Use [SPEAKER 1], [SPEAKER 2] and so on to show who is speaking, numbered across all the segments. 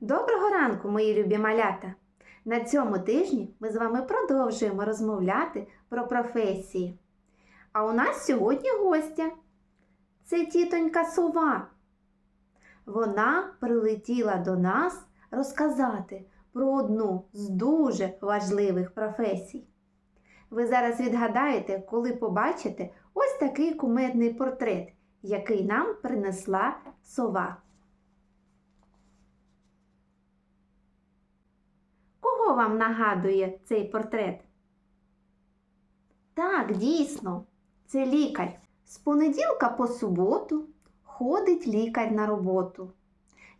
[SPEAKER 1] Доброго ранку, мої любі малята! На цьому тижні ми з вами продовжуємо розмовляти про професії. А у нас сьогодні гостя. Це тітонька сова. Вона прилетіла до нас розказати про одну з дуже важливих професій. Ви зараз відгадаєте, коли побачите ось такий кумедний портрет, який нам принесла сова. Вам нагадує цей портрет? Так, дійсно, це лікар. З понеділка по суботу ходить лікар на роботу.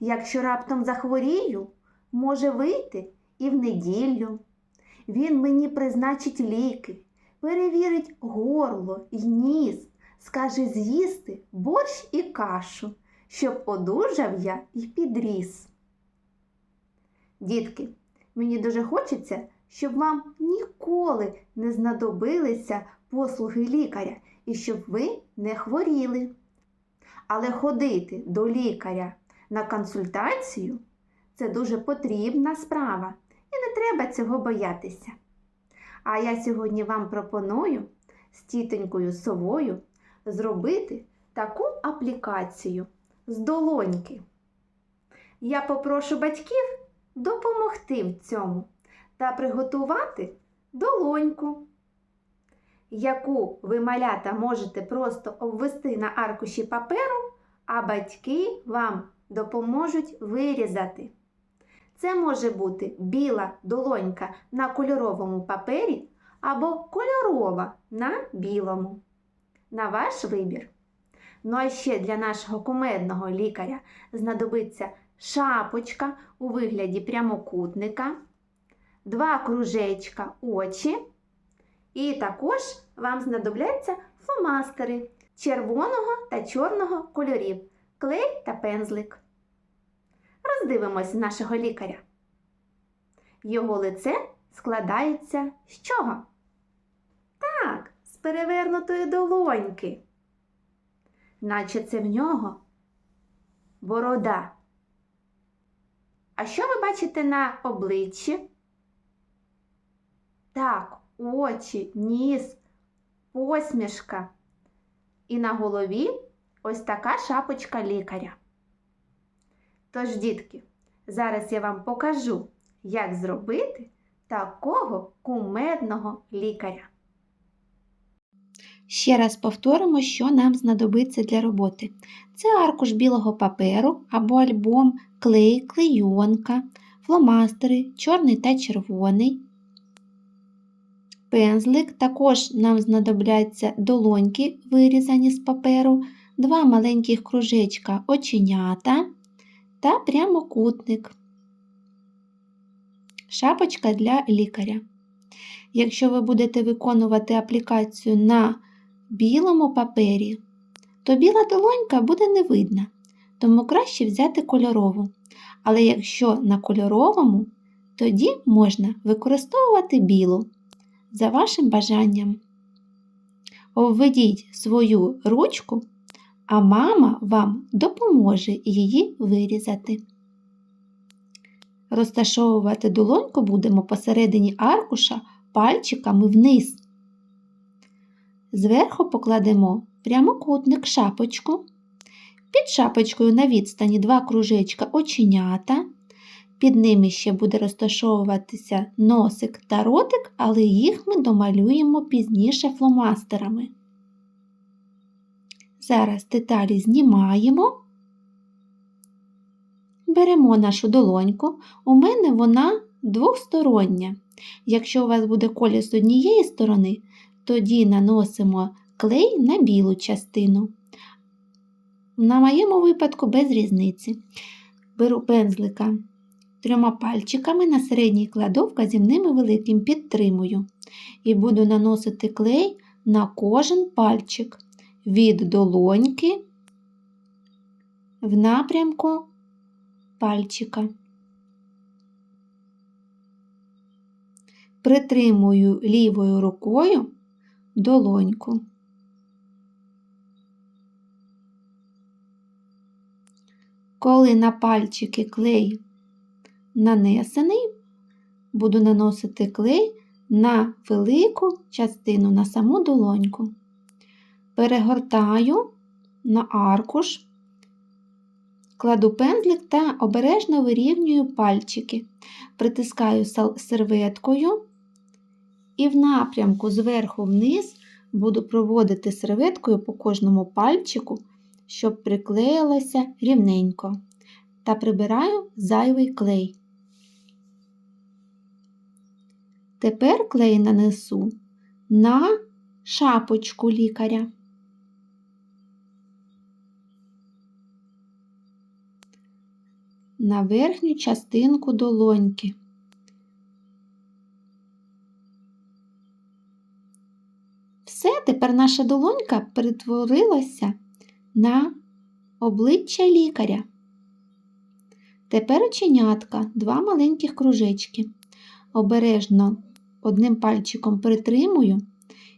[SPEAKER 1] Якщо раптом захворію, може вийти і в неділю. Він мені призначить ліки, перевірить горло й ніс, скаже з'їсти борщ і кашу, щоб одужав я і підріс. Дітки, Мені дуже хочеться, щоб вам ніколи не знадобилися послуги лікаря і щоб ви не хворіли. Але ходити до лікаря на консультацію це дуже потрібна справа, і не треба цього боятися. А я сьогодні вам пропоную з тітонькою совою зробити таку аплікацію з долоньки. Я попрошу батьків допомогти в цьому та приготувати долоньку, яку ви малята можете просто обвести на аркуші паперу, а батьки вам допоможуть вирізати. Це може бути біла долонька на кольоровому папері або кольорова на білому. На ваш вибір. Ну а ще для нашого кумедного лікаря знадобиться шапочка у вигляді прямокутника, два кружечка очі. І також вам знадобляться фломастери червоного та чорного кольорів, клей та пензлик. Роздивимось нашого лікаря. Його лице складається з чого? Так, з перевернутої долоньки. Наче це в нього борода. А що ви бачите на обличчі? Так, очі, ніс, посмішка. І на голові ось така шапочка лікаря. Тож, дітки, зараз я вам покажу, як зробити такого кумедного лікаря.
[SPEAKER 2] Ще раз повторимо, що нам знадобиться для роботи. Це аркуш білого паперу або альбом, клей, клейонка, фломастери, чорний та червоний. Пензлик також нам знадобляться долоньки, вирізані з паперу, два маленьких кружечка оченята та прямокутник. Шапочка для лікаря. Якщо ви будете виконувати аплікацію на білому папері, то біла долонька буде не видна, тому краще взяти кольорову. Але якщо на кольоровому, тоді можна використовувати білу за вашим бажанням. Обведіть свою ручку, а мама вам допоможе її вирізати. Розташовувати долоньку будемо посередині аркуша пальчиками вниз. Зверху покладемо прямокутник шапочку. Під шапочкою на відстані два кружечка оченята. Під ними ще буде розташовуватися носик та ротик, але їх ми домалюємо пізніше фломастерами. Зараз деталі знімаємо. Беремо нашу долоньку. У мене вона двостороння. Якщо у вас буде колір з однієї сторони, тоді наносимо клей на білу частину. На моєму випадку без різниці. Беру пензлика трьома пальчиками на середній кладу і великим підтримую. І буду наносити клей на кожен пальчик від долоньки в напрямку пальчика. Притримую лівою рукою долоньку. Коли на пальчики клей нанесений, буду наносити клей на велику частину, на саму долоньку. Перегортаю на аркуш, кладу пензлик та обережно вирівнюю пальчики, притискаю серветкою і в напрямку зверху вниз буду проводити серветкою по кожному пальчику, щоб приклеїлося рівненько. Та прибираю зайвий клей. Тепер клей нанесу на шапочку лікаря. На верхню частинку долоньки. Все, тепер наша долонька перетворилася на обличчя лікаря. Тепер оченятка, два маленьких кружечки. Обережно одним пальчиком притримую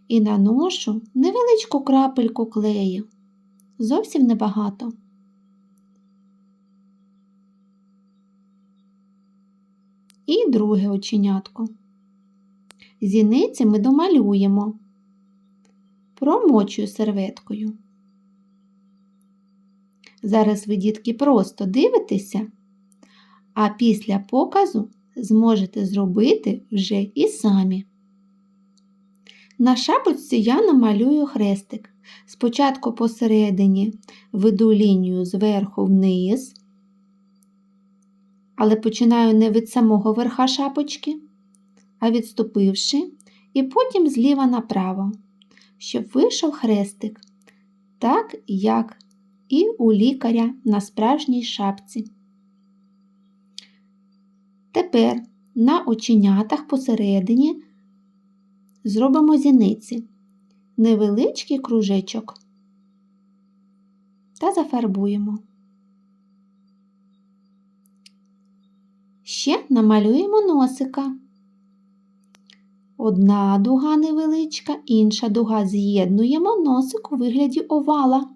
[SPEAKER 2] і наношу невеличку крапельку клею. Зовсім небагато. І друге оченятко. Зіниці ми домалюємо. Промочую серветкою. Зараз ви, дітки, просто дивитеся, а після показу зможете зробити вже і самі. На шапочці я намалюю хрестик. Спочатку посередині веду лінію зверху вниз, але починаю не від самого верха шапочки, а відступивши, і потім зліва направо, щоб вийшов хрестик, так як і у лікаря на справжній шапці. Тепер на оченятах посередині зробимо зіниці, невеличкий кружечок та зафарбуємо. Ще намалюємо носика. Одна дуга невеличка, інша дуга з'єднуємо носик у вигляді овала.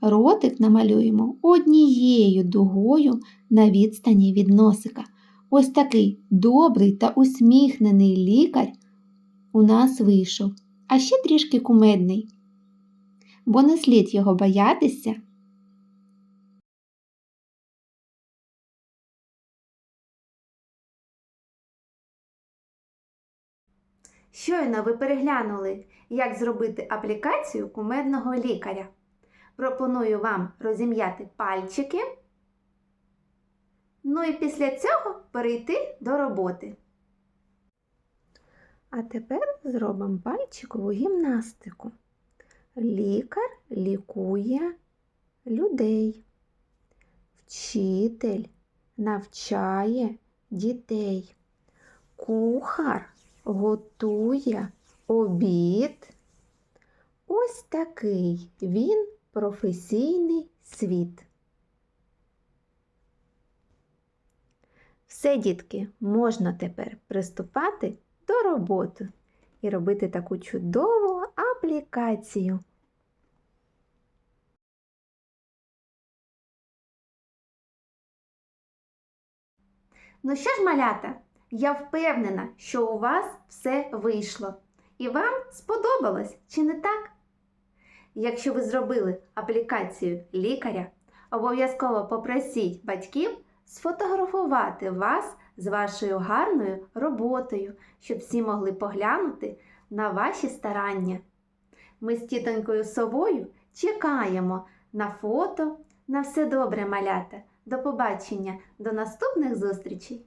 [SPEAKER 2] Ротик намалюємо однією дугою на відстані від носика. Ось такий добрий та усміхнений лікар у нас вийшов, а ще трішки кумедний, бо не слід його боятися.
[SPEAKER 1] Щойно ви переглянули, як зробити аплікацію кумедного лікаря. Пропоную вам розім'яти пальчики. Ну і після цього перейти до роботи. А тепер зробимо пальчикову гімнастику. Лікар лікує людей. Вчитель навчає дітей. Кухар готує обід. Ось такий він професійний світ. Все, дітки, можна тепер приступати до роботи і робити таку чудову аплікацію. Ну що ж, малята, я впевнена, що у вас все вийшло. І вам сподобалось, чи не так? Якщо ви зробили аплікацію лікаря, обов'язково попросіть батьків сфотографувати вас з вашою гарною роботою, щоб всі могли поглянути на ваші старання. Ми з тітонькою совою чекаємо на фото. На все добре, малята. До побачення, до наступних зустрічей!